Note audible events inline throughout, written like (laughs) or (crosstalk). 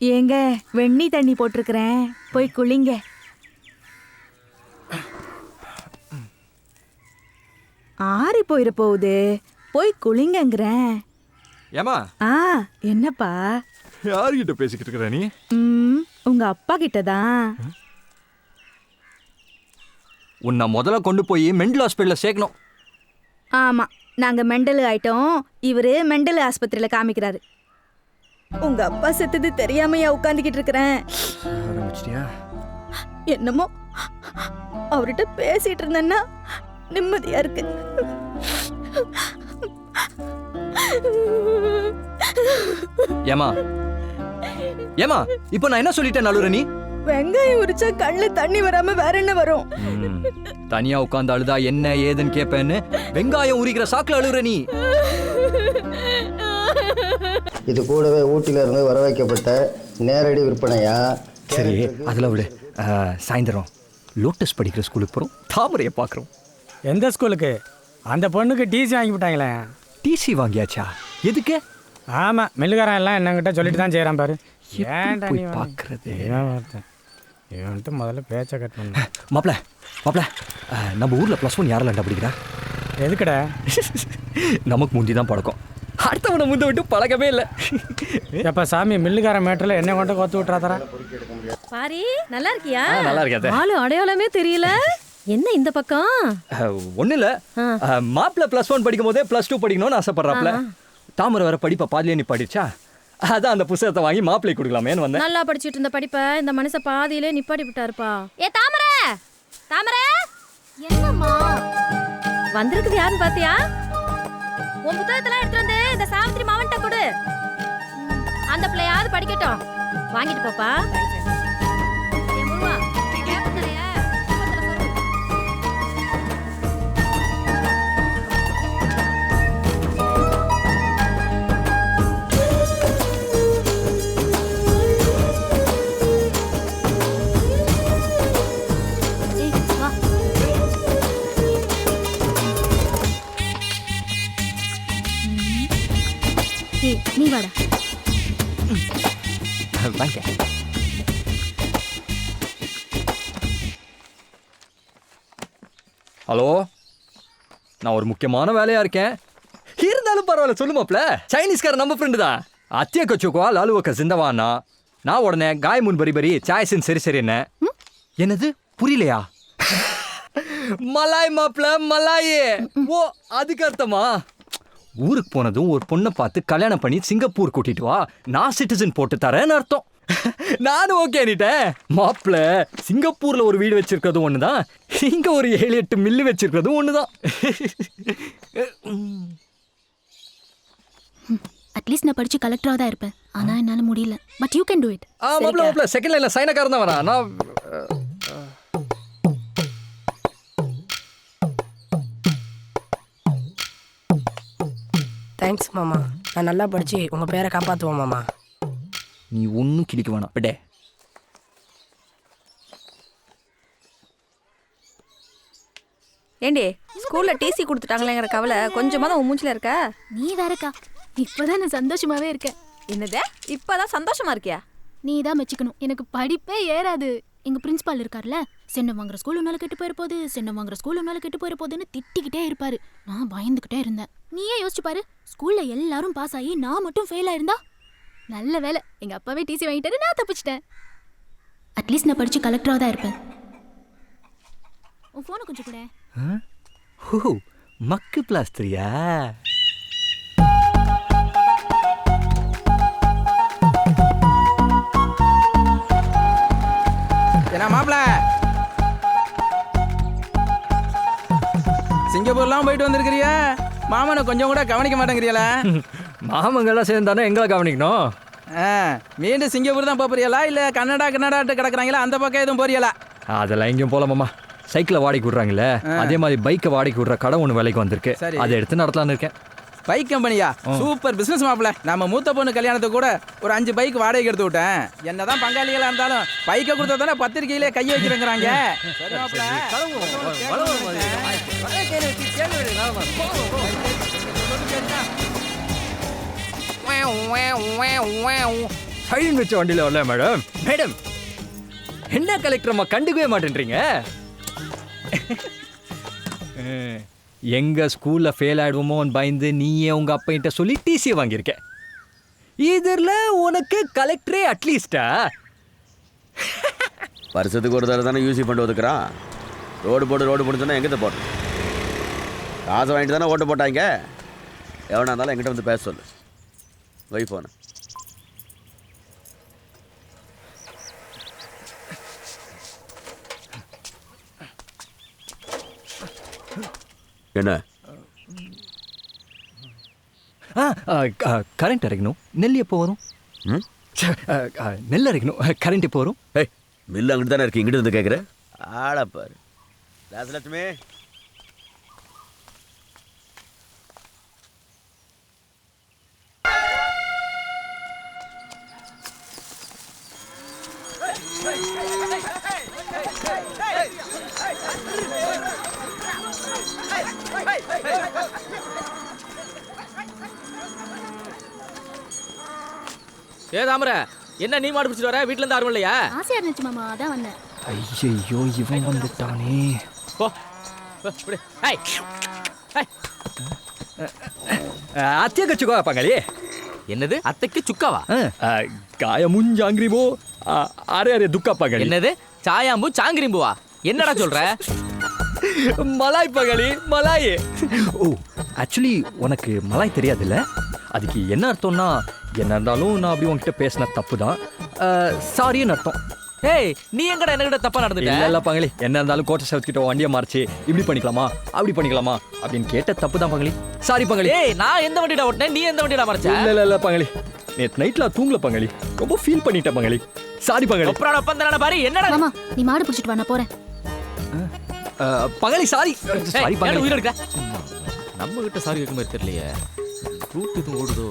ஏங்க வெண்ணி தண்ணி போட்டிருக்கிறேன். போய் குளிங்க. ஆறி போயிட போகுது. போய் குளிங்கங்கிறேன். ஏமா ஆ என்னப்பா? யார்கிட்ட பேசிக்கிட்டு இருக்கிற நீ? ம் உங்க அப்பா கிட்ட தான். உன்னை முதல்ல கொண்டு போய் மெண்டல் ஹாஸ்பிட்டலில் சேர்க்கணும். ஆமா நாங்க மெண்டல் ஆயிட்டோம். இவரு மெண்டல் ஆஸ்பத்திரியில காமிக்கிறாரு. உங்க அப்பா செத்தது தெரியாமையா உட்காந்துக்கிட்டு இருக்கிறேன். என்னமோ? அவர்கிட்ட பேசிட்டு இருந்தேன்னா நிம்மதியா இருக்கு. ஏமா ஏமா இப்போ நான் என்ன சொல்லிட்டேன் நலுற நீ? வெங்காயம் உரிச்சா கண்ணுல தண்ணி வராம வேற என்ன வரும்? தனியா உட்காந்து அழுதா என்ன ஏதுன்னு கேட்பேன்னு வெங்காயம் உரிக்கிற சாக்குல அழுகுற நீ. இது கூடவே ஊட்டில இருந்து வர வைக்கப்பட்ட நேரடி விற்பனையா? சரி அதில் விடு. சாயந்தரம். லோட்டஸ் படிக்கிற ஸ்கூலுக்கு போகிறோம் தாமரையை பார்க்குறோம். எந்த ஸ்கூலுக்கு? அந்த பொண்ணுக்கு டிசி வாங்கி விட்டாங்களே. டிசி வாங்கியாச்சா? எதுக்கு? ஆமாம் மில்லுக்காரன் எல்லாம் என்னங்கிட்ட சொல்லிட்டு தான் செய்கிறான் பாரு. ஏன்டா நீ பார்க்கறது? இவன்ட்டு முதல்ல பேச்சை கட் பண்ண. மாப்பிள மாப்பிள நம்ம ஊரில் ப்ளஸ் ஒன் யாரெல்லாம் படிக்கிறா? எதுக்குடா? (laughs) நமக்கு முந்தி தான் பழக்கம். அடுத்தவனை முந்த விட்டு பழக்கமே இல்லை. எப்போ சாமி மில்லுக்காரன் மேட்டில் என்ன கொண்டு கொத்து விட்றாதரா பாரி நல்லா இருக்கியா? நல்லா இருக்காது ஆளு அடையாளமே தெரியல. என்ன இந்த பக்கம்? ஒன்றும் இல்லை ஆ. மாப்பிள ப்ளஸ் ஒன் படிக்கும் போதே ப்ளஸ் டூ படிக்கணும்னு ஆசைப்படுறாப்ல. தாமரை வர படிப்பை பாதிலே நீ படிச்சா? அதான் அந்த புத்தகத்தை வாங்கி மாப்பிள்ளை கொடுக்கலாமேன்னு வந்தேன். நல்லா படிச்சிட்டு இருந்த படிப்பை இந்த மனுஷ பாதியிலே நிப்பாட்டி விட்டாருப்பா. ஏ தாமரை! தாமரை! என்னம்மா? வந்திருக்குது யாருன்னு பாத்தியா? உன் புத்தகத்தெல்லாம் எடுத்து வந்து இந்த சாவித்திரி மாவன்ட்ட கொடு. அந்த பிள்ளையாவது படிக்கட்டும். வாங்கிட்டு போப்பா. நீ வாடா. வாங்க. ஹலோ? நான் ஒரு முக்கியமான வேலையா இருக்கேன். இருந்தாலும் பரவாயில்ல சொல்லு மாப்ள சைனீஸ்கார நம்ம ஃப்ரெண்டு தான். அத்திய கச்சுக்கோ லாலுவக்க சிந்தவானா நான் உடனே காய் முன் பரி பரி சாய்ஸின் சரி சரி என்ன? என்னது? புரியலையா? (laughs) மலாய் மாப்ள மலாயே. ஓ அதுக்கு அர்த்தமா? ஊருக்கு போனதும் ஒரு பொண்ணை பார்த்து கல்யாணம் பண்ணி சிங்கப்பூர் கூட்டிட்டு வா. நான் சிட்டிசன் போட்டு தரேன்னு அர்த்தம். (laughs) நானும் ஓகே நீட்டேன் மாப்பிள்ள சிங்கப்பூர்ல ஒரு வீடு வச்சிருக்கிறதும் ஒண்ணுதான். இங்க ஒரு ஏழு எட்டு மில்லு வச்சிருக்கிறதும் ஒண்ணுதான். (laughs) அட்லீஸ்ட் நான் படிச்சு கலெக்டரா தான் இருப்பேன். ஆனா என்னால முடியல. But you can do it ஆ மாப்பிள்ள மாப்பிள்ள செகண்ட் லைன்ல சைனக்காரன் தான் வரா நான் தேங்க்ஸ் மாமா. நான் நல்லா படிச்சு உங்க பேரை காப்பாத்துவோம் மாமா. நீ ஒன்றும் கிழிக்க வேணாம். விடே ஏண்டி ஸ்கூல்ல டிசி கொடுத்துட்டாங்களேங்கிற கவலை கொஞ்சமா தான் உன் மூஞ்சில இருக்கா? நீ வேறக்கா இப்பதான் நான் சந்தோஷமாவே இருக்கேன். என்னது? இப்பதான் சந்தோஷமா இருக்கியா? நீ தான் மெச்சிக்கணும். எனக்கு படிப்பே ஏறாது. எங்க பிரின்சிபால் இருக்கார்ல சென்னம் வாங்குற ஸ்கூல் உன்னால கெட்டு போயிட போகுது சென்னம் வாங்குற ஸ்கூல் உன்னால கெட்டு போயிட போகுதுன்னு திட்டிக்கிட்டே இருப்பாரு. நான் பயந்துகிட்டே இருந்தேன். நீயே யோசிச்சு பாரு. ஸ்கூல்ல எல்லாரும் பாஸ் ஆகி நான் மட்டும் ஃபெயில் ஆயிருந்தா? நல்ல வேலை எங்க அப்பாவே டிசி வாங்கிட்டாரு நான் தப்பிச்சிட்டேன். அட்லீஸ்ட் நான் படிச்சு கலெக்டரா தான் இருப்பேன். உன் ஃபோனை கொஞ்சம் கூட. ஓ மக்கு பிளாஸ்டரியா? என்ன மாப்பிள? சிங்கப்பூர்லாம் போயிட்டு வந்திருக்கிறிய? மாமனை கொஞ்சம் கூட கவனிக்க மாட்டேங்கிறியல? மாமங்கள்லாம் சேர்ந்தானே எங்களை கவனிக்கணும். மீண்டும் சிங்கப்பூர் தான் போறியலா? இல்ல கன்னடா கன்னடாட்டு கிடக்குறாங்களா? அந்த பக்கம் எதுவும் போறியலா? அதெல்லாம் எங்கேயும் போல மாமா. சைக்கிளை வாடகைக்கு விட்றாங்களே அதே மாதிரி பைக்கை வாடகைக்கு விட்ற கடை ஒன்று விலைக்கு வந்திருக்கு. அதை எடுத்து நடத்தலாம்னு இருக்கேன். பைக் கம்பெனியா? சூப்பர் பிசினஸ் மாப்பிள. நம்ம மூத்த பொண்ணு கல்யாணத்துக்கு கூட ஒரு அஞ்சு பைக் வாடகைக்கு எடுத்து விட்டேன். என்னதான் பங்காளிகளா இருந்தாலும் பைக்கை கொடுத்தா தானே பத்திரிக்கையிலே கை வைக்கிறேங்கிறாங்க. சரி மாப்பிள சைன் வச்ச வண்டியில வரல மேடம் மேடம் என்ன கலெக்டர் அம்மா கண்டுக்கவே மாட்டேன்றீங்க? (laughs) எங்க ஸ்கூல்ல ஃபெயில் ஆயிடுவோமோன்னு பயந்து நீயே உங்க அப்பையிட்ட சொல்லி டிசி வாங்கியிருக்க. இதில் உனக்கு கலெக்டரே அட்லீஸ்டா வருஷத்துக்கு ஒரு தடவை தானே யூசி பண்ணி ஒதுக்குறான். ரோடு போட்டு ரோடு போட்டு சொன்னால் எங்கே போடுறேன் காசை வாங்கிட்டு தானே ஓட்டு போட்டாங்க? எவனா இருந்தாலும் என்கிட்ட வந்து பேச சொல்லு. வை போன என்ன? கரண்ட் இறக்கணும் நெல் எப்போ வரும்? நெல் இறக்கணும் கரண்ட் எப்போ வரும்? ஏய் மில்லு அங்கிட்டு தானே இருக்கு. இங்கிட்டு வந்து கேட்குற ஆளப்பாரு ராசலட்சுமி. ஏ தாமரை என்ன நீ மாடு பிடிச்சிட்டு வர? வீட்ல இருந்து ஆர்வம் இல்லையா? ஆசையா இருந்துச்சு மாமா அதான் வந்தேன். ஐயோ இவன் வந்துட்டானே. போ இப்படி. ஏய், ஏய். அத்திய கச்சுக்கோ பங்களி? என்னது? அத்தைக்கு சுக்காவா? காய முஞ்சாங்கிரிமோ அரே அரே துக்கா பங்களி. என்னது? சாயாம்பு சாங்கிரிம்புவா? என்னடா சொல்ற? மலாய் பங்களி மலாய். ஓ ஆக்சுவலி உனக்கு மலாய் தெரியாதுல்ல? அதுக்கு என்ன அர்த்தம்னா என்ன இருந்தாலும் நான் அப்படி உன்கிட்ட பேசின தப்பு தான் சாரின்னு அர்த்தம். ஏய் நீ எங்கடா என்கிட்ட தப்பா நடந்துட்ட? இல்ல இல்ல பங்களி. என்ன இருந்தாலும் கோட்டை சவுத் கிட்ட வண்டியை மாறிச்சு. இப்படி பண்ணிக்கலாமா? அப்படி பண்ணிக்கலாமா? அப்படின்னு கேட்ட தப்பு தான் பங்களி. சாரி பங்களி. ஏய் நான் எந்த வண்டிடா ஓட்டினேன்? நீ எந்த வண்டிடா மறைச்ச? இல்ல இல்ல இல்ல பங்களி. நேத்து நைட்ல தூங்கல பங்களி. ரொம்ப ஃபீல் பண்ணிட்டேன் பங்களி. சாரி பங்களி. ஒப்பராட ஒப்பந்தரான பாரு என்னடா மாமா நீ மாடு பிடிச்சிட்டு வா நான் போறேன். பங்களி சாரி சாரி பங்களி. உயிர் எடுக்க நம்ம கிட்ட சாரி வைக்க மாதிரி தெரியலையே. ரூட் எதுவும் ஓடுதோ?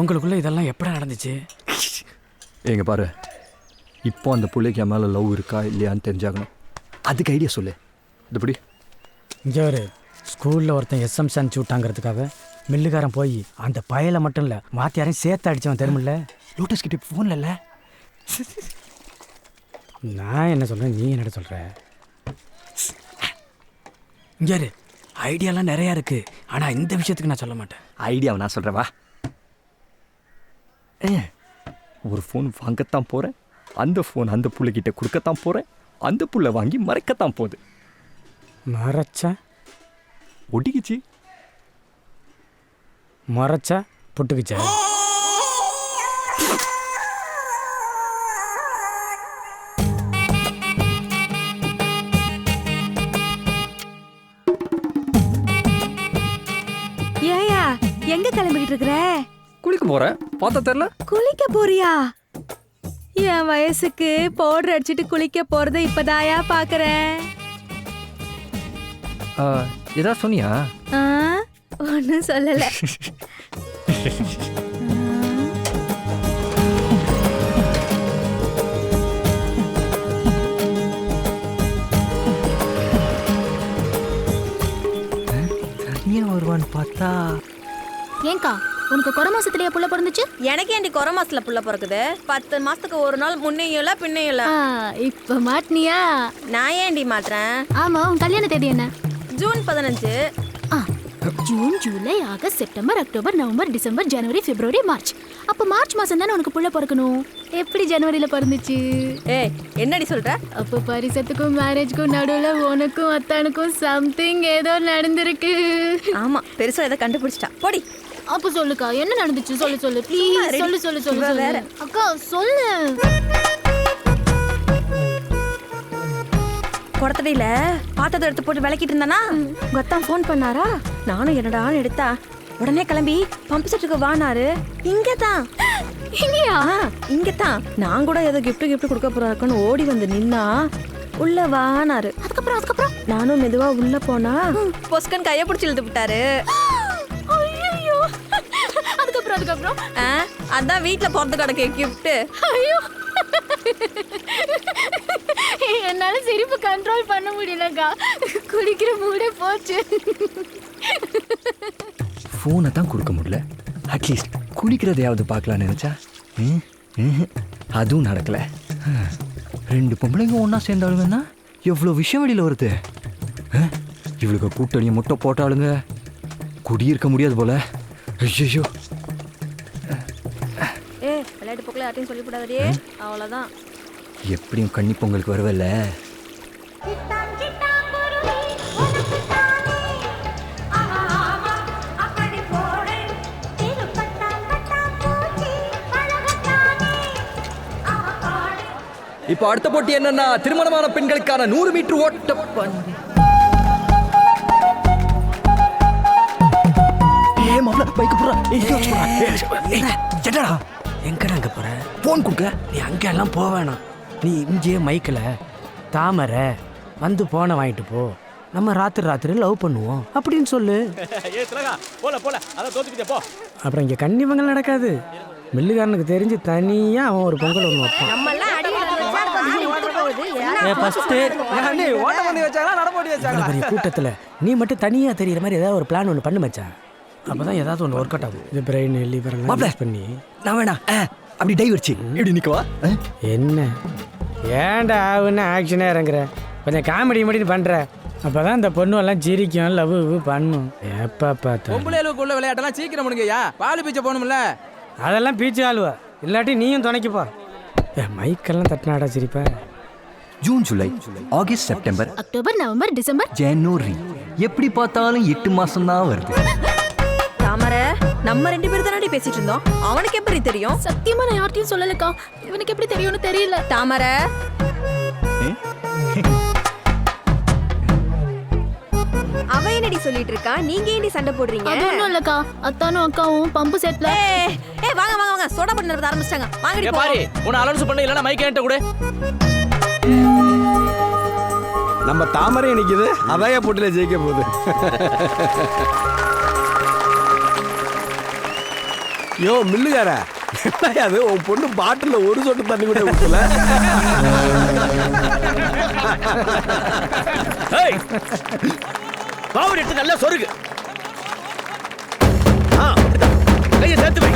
உங்களுக்குள்ள இதெல்லாம் எப்படா நடந்துச்சு? ஏங்க பாரு இப்போ அந்த பிள்ளைக்கு என் மேலே லவ் இருக்கா இல்லையான்னு தெரிஞ்சாகணும். அதுக்கு ஐடியா சொல்லு. இதுபடி இங்கே ஒரு ஸ்கூலில் ஒருத்தன் எஸ்எம்சி அனுப்பிச்சி விட்டாங்கிறதுக்காக மில்லுக்காரன் போய் அந்த பயலை மட்டும் இல்லை மாத்தியாரையும் சேர்த்து அடிச்சவன் தெரியுமில்ல லோட்டஸ் கிட்ட ஃபோன்ல இல்ல? நான் என்ன சொல்கிறேன் நீ என்னடா சொல்கிற இங்கே ஐடியாலாம் நிறையா இருக்கு. ஆனால் இந்த விஷயத்துக்கு நான் சொல்ல மாட்டேன். ஐடியாவை நான் சொல்கிறேன் வா. ஒரு ஃபோன் வாங்கத்தான் போகிறேன் அந்த ஃபோன் அந்த புள்ளைகிட்ட கொடுக்கத்தான் போகிறேன் அந்த புள்ள வாங்கி மறைக்கத்தான் போகுது. மறைச்சா? ஒட்டிக்கிச்சு. மறைச்சா? புட்டுக்குச்சா? குளிக்க போகிறேன் பார்த்தா தெரில குளிக்க போறியா? என் வயசுக்கு பவுடர் அடிச்சிட்டு குளிக்க போறதை இப்பதாயா பாக்குறேன். ஏதாவது சொன்னியா? ஒன்னும் சொல்லல. தனியாக வருவான்னு பார்த்தா. ஏங்கா உனக்கு குறை மாசத்துலயே புள்ள பிறந்துச்சு? எனக்கு ஏண்டி குறை மாசத்துல புள்ள பிறக்குது? பத்து மாசத்துக்கு ஒரு நாள் முன்னையும் இல்ல பின்னையும் இல்ல. இப்ப மாட்டினியா? நான் ஏண்டி மாட்டுறேன் ஆமா உன் கல்யாண தேதி என்ன? ஜூன் பதினஞ்சு. June July August September October November December ஜனவரி பிப்ரவரி மார்ச். அப்ப மார்ச் மாசம் தானே உனக்கு புள்ள பிறக்கணும்? எப்படி ஜனவரியில பிறந்துச்சு? ஏய் என்னடி சொல்ற? அப்போ பரிசத்துக்கும் மேரேஜ்க்கும் நடுவுல உனக்கும் அத்தானுக்கும் சம்திங் ஏதோ நடந்திருக்கு. ஆமா பெருசா இதை கண்டுபிடிச்சிட்டா போடி. அப்ப சொல்லுக்கா என்ன நடந்துச்சு? சொல்லு சொல்லு. ப்ளீஸ். சொல்லு சொல்லு சொல்லு வேற. அக்கா சொல்லு. குடத்தடியில பாத்திரத்தை எடுத்து போட்டு விளக்கிட்டு இருந்தானா? கொத்தான் ஃபோன் பண்ணாரா? நானும் என்னடான்னு எடுத்தா. உடனே கிளம்பி பம்பு செட்டுக்கு வானாரு. இங்க தான் இல்லையா? இங்க தான் நான் கூட ஏதோ gift gift கொடுக்க போறாருக்குன்னு ஓடி வந்து நின்னா உள்ள வானாரு. அதுக்கப்புறம் அதுக்கப்புறம்? நானும் மெதுவா உள்ள போனா பொஸ்கன் கைய பிடிச்சி இழுத்து விட்டாரு. ஆ, அதான் வீட்ல பிறந்து கிடக்கு கிஃப்ட் ஐயோ. என்னால சிரிப்பு கண்ட்ரோல் பண்ண முடியலக்கா. குடிக்கிற மூடே போச்சு. ஃபோனை தான் கொடுக்க முடியல. அட்லீஸ்ட் குளிக்கிறதையாவது பார்க்கலான்னு நினச்சா. அதுவும் நடக்கல. ரெண்டு பொம்பளைங்க ஒன்றா சேர்ந்தாளுங்கன்னா எவ்வளோ விஷயம் வெளியில் வருது? இவளுக்கு கூட்டணியை முட்டை போட்டாளுங்க. குடியிருக்க முடியாது போல. ஐயோ யார்ட்டையும் சொல்லிவிடாதே அவ்வளோதான் எப்படியும் கன்னி பொங்கலுக்கு வருவல்ல? இப்போ அடுத்த போட்டி என்னன்னா திருமணமான பெண்களுக்கான நூறு மீட்டர் ஓட்ட பந்தயம். ஏய் மாப்ள பைக் போறா. என்னடா? எங்கடா அங்கே போற? போன் கொடுக்க. நீ அங்கெல்லாம் போக வேணாம். நீ இங்கேயே மைக்கில் தாமரை வந்து போனை வாங்கிட்டு போ. நம்ம ராத்திரி ராத்திரி லவ் பண்ணுவோம். அப்படின்னு சொல்லு. போல போல. அதான் தோத்துக்கிட்டே போ. அப்புறம் இங்கே கன்னிமங்கல் நடக்காது. மில்லுக்காரனுக்கு தெரிஞ்சு தனியாக அவன் ஒரு பொங்கல் ஒன்று வைப்பான். கூட்டத்தில் நீ மட்டும் தனியாக தெரியுற மாதிரி ஏதாவது ஒரு பிளான் ஒன்று பண்ணு மச்சான். அப்போ தான் ஏதாவது ஒன்று ஒர்க் அவுட் ஆகும். இது பிரெயின் மாப்ள. யூஸ் பண்ணி. நான் வேணா அப்படி டை வச்சு எப்படி நிக்கவா அஹ்? என்ன? ஏன்டா ஆகுன்னு ஆக்ஷனாக இறங்குற? கொஞ்சம் காமெடி மடின்னு பண்ணுற அப்போ தான் இந்த பொண்ணு எல்லாம் சிரிக்கும் லவ் பண்ணும். எப்போ பார்த்தா பொம்பளைகளுக்குள்ள விளையாட்டெல்லாம் சீக்கிரம் முடிங்கய்யா பால் பீச்ச போகணும்ல. அதெல்லாம் பீச்சு ஆளுவா. இல்லாட்டி நீயும் துணைக்குப்பா ஏ மைக்கெல்லாம் தட்டினாடா சிரிப்பா. June July August September October November December. ஜனவரி. எப்படி பார்த்தாலும் எட்டு மாசம் தான் வருது. தாமரை நம்ம ரெண்டு பேரும் தானடி பேசிட்டு இருந்தோம். அவனுக்கு எப்படி தெரியும்? சத்தியமா நான் யார்ட்டையும் சொல்லலக்கா. இவனுக்கு எப்படி தெரியும்னு தெரியல. தாமரை. அவ என்னடி சொல்லிட்டு இருக்கா? நீங்க ஏண்டி சண்டை போடுறீங்க? அது ஒன்றும் இல்லக்கா. அத்தானும் அக்காவும் பம்பு செட்ல. ஏய் ஏய் வாங்க வாங்க வாங்க. சோடா பண்ண ஆரம்பிச்சிட்டாங்க. வாங்கடி போ. பாரு உன்னை அலௌன்ஸ் பண்ண இல்லைன்னா மைக் என்கிட்ட கூட. நம்ம தாமரை நிக்குது. அதாய போட்டியில ஜெயிக்க போகுது. யோ மில்லுகார. என்னையாது அது? உன் பொண்ணு பாட்டில் ஒரு சொட்டு தண்ணி கூட ஊற்றல பாவடி எடுத்து நல்லா சொருகு. ஆ, கையை சேர்த்து வை.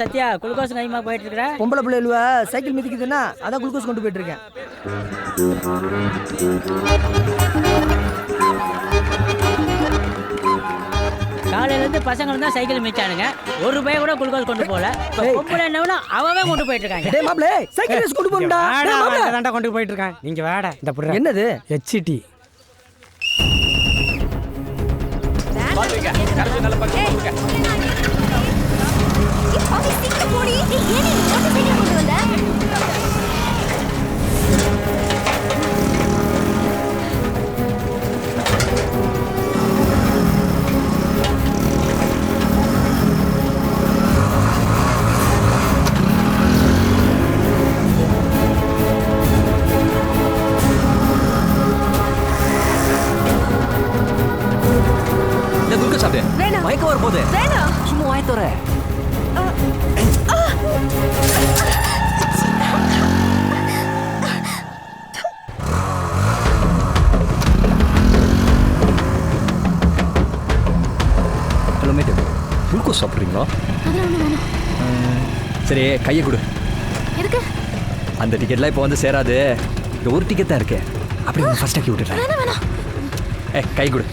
சத்யா குளுக்கோஸ் கைமா போயிட்டு இருக்கிற பொம்பளை பிள்ளைகளுவ சைக்கிள் மிதிக்குதுன்னா அதான் குளுக்கோஸ் கொண்டு போயிட்டு இருக்கேன் காலையில இருந்து பசங்க தான் சைக்கிள் மிச்சானுங்க ஒரு ரூபாய் கூட குளுக்கோஸ் கொண்டு போல இப்ப பொம்பளை என்னவனா அவவே கொண்டு போயிட்டு இருக்காங்க டேய் மாப்ளே சைக்கிள் கொண்டு போண்டா தாண்டா கொண்டு போயிட்டு இருக்கேன் நீங்க வேட இந்த புடுற. என்னது? ஹெச்டி கரைச்சி நல்ல பக்கம் குளுக்கோஸ் சாப்பிட்றீங்களா சரி கையை கொடு. அந்த டிக்கெட்லாம் இப்போ வந்து சேராது. இந்த ஒரு டிக்கெட் தான் இருக்கு. அப்படி ஃபர்ஸ்ட் ஆக்கி விட்டுறேன் ஏ கை கொடு.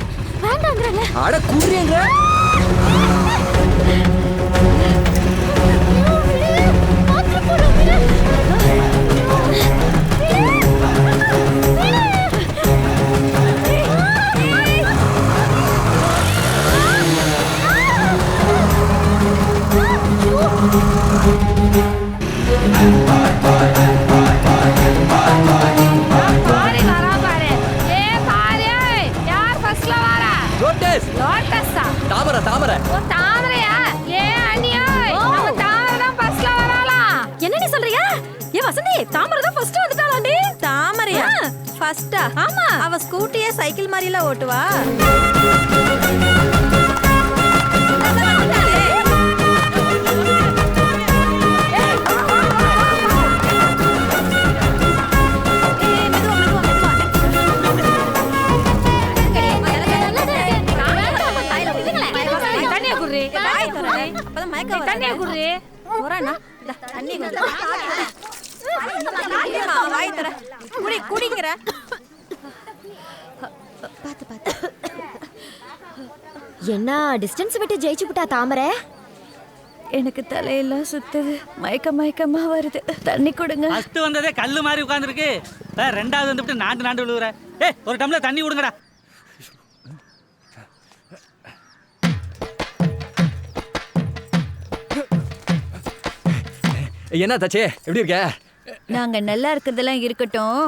அட குடுறீங்க டிஸ்டன்ஸ் விட்டு ஜெயிச்சு விட்டா தாமரை? எனக்கு தலையெல்லாம் சுத்துது. மயக்க மயக்கமா வருது. தண்ணி கொடுங்க. ஃபர்ஸ்ட் வந்ததே கல்லு மாதிரி உட்காந்துருக்கு ரெண்டாவது வந்துட்டு நாண்டு நாண்டு விழுவுற. ஏய் ஒரு டம்ளர் தண்ணி விடுங்கடா என்ன தாச்சே எப்படி இருக்க? நாங்க நல்லா இருக்கிறதெல்லாம் இருக்கட்டும்.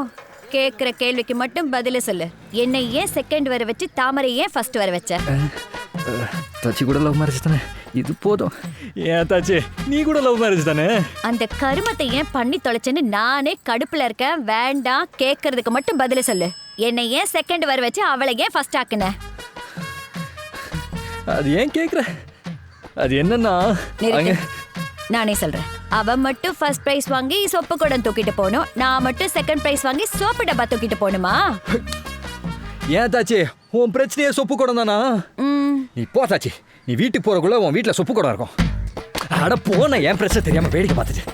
கேக்குற கேள்விக்கு மட்டும் பதில சொல்லு. என்னை ஏன் செகண்ட் வர வச்சு தாமரை ஏன் ஃபர்ஸ்ட் வர வச்ச? தாச்சி கூட லவ் மேரேஜ் தானே இது போதும் ஏன் தாச்சி நீ கூட லவ் மேரேஜ் தானே அந்த கருமத்தை ஏன் பண்ணி தொலைச்சேன்னு நானே கடுப்புல இருக்கேன் வேண்டாம் கேக்குறதுக்கு மட்டும் பதில சொல்லு என்னை ஏன் செகண்ட் வர வச்சு அவளை ஏன் ஃபர்ஸ்ட் ஆக்குன அது ஏன் கேக்குற அது என்னன்னா நானே சொல்றேன் அவ மட்டும் ஃபர்ஸ்ட் பிரைஸ் வாங்கி சொப்பு குடம் தூக்கிட்டு போகணும் நான் மட்டும் செகண்ட் பிரைஸ் வாங்கி சோப்பு டப்பா தூக்கிட்டு போகணுமா ஏன் தாச்சி உன் பிரச்சனையே சொப்பு குடம் தானா ம், நீ போ தாச்சி நீ வீட்டுக்கு போறக்குள்ள உன் வீட்டுல சொப்பு குடம் இருக்கும் அட போன என் பிரச்சனை தெரியாம வேடிக்கை பார்த்துச்சு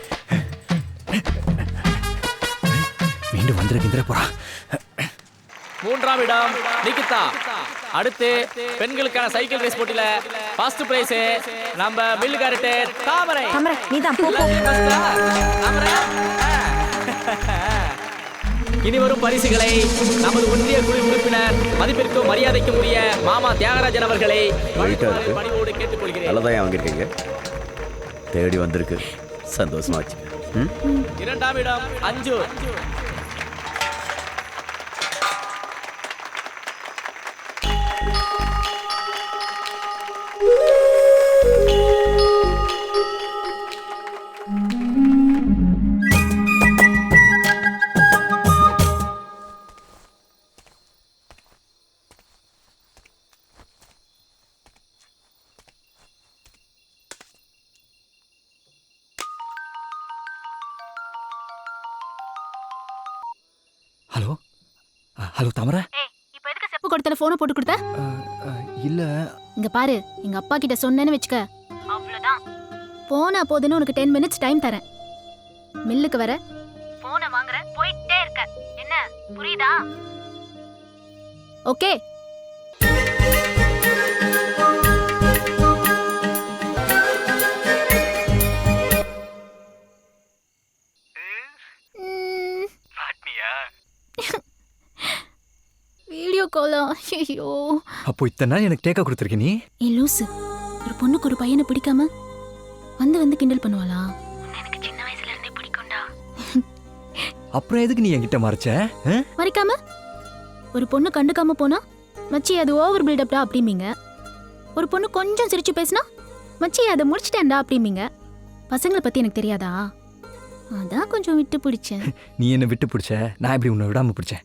மீண்டும் வந்துருக்கின்ற போறா மூன்றாம் இடம் நிகிதா அடுத்து பெண்களுக்கான சைக்கிள் ரேஸ் போட்டியில ஃபர்ஸ்ட் பிரைஸ் நம்ம மில்லுக்காரட்டு தாமரை தாமரை நீதான் போ போ தாமரை இனி வரும் பரிசுகளை நமது ஒன்றிய குழு உறுப்பினர் மதிப்பிற்கும் மரியாதைக்கும் உரிய மாமா தியாகராஜன் அவர்களை. பணிவோடு கேட்டுக்கொள்கிறேன். நல்லதான் வாங்கியிருக்கீங்க? தேடி வந்திருக்கு. சந்தோஷமா வச்சுக்க ம். இரண்டாம் இடம் அஞ்சு. ஹலோ? ஹலோ தாமரை? இப்போ எதுக்கு செப்பு கொடுத்தல போனை போட்டு கொடுத்த? இல்ல. இங்க பாரு எங்க அப்பா கிட்ட சொன்னேன்னு வச்சுக்க. அவ்வளவுதான். போனா போதுன்னு உனக்கு டென் மினிட்ஸ் டைம் தரேன். மில்லுக்கு வர. போனை வாங்குற போயிட்டே இருக்க. என்ன புரியுதா? ஓகே காலா ஐயோ அப்போ இத்தனை நாள் எனக்கு டேக்கா கொடுத்துருக்க நீ? ஏ லூசு. ஒரு பொண்ணுக்கு ஒரு பையனை பிடிக்காம வந்து வந்து கிண்டல் பண்ணுவாளா? அப்புறம் எதுக்கு நீ என்கிட்ட மறைச்ச? ஆ? மறைக்காம? ஒரு பொண்ணு கண்டுக்காம போனா மச்சி அது ஓவர் பில்டப்டா அப்படிம்பீங்க. ஒரு பொண்ணு கொஞ்சம் சிரிச்சு பேசினா மச்சி அதை முடிச்சிட்டேன்டா அப்படிம்பீங்க. பசங்களை பத்தி எனக்கு தெரியாதா? அதான் கொஞ்சம் விட்டு பிடிச்சேன் நீ என்ன விட்டு பிடிச்ச நான் எப்படி உன்னை விடாம பிடிச்சேன்?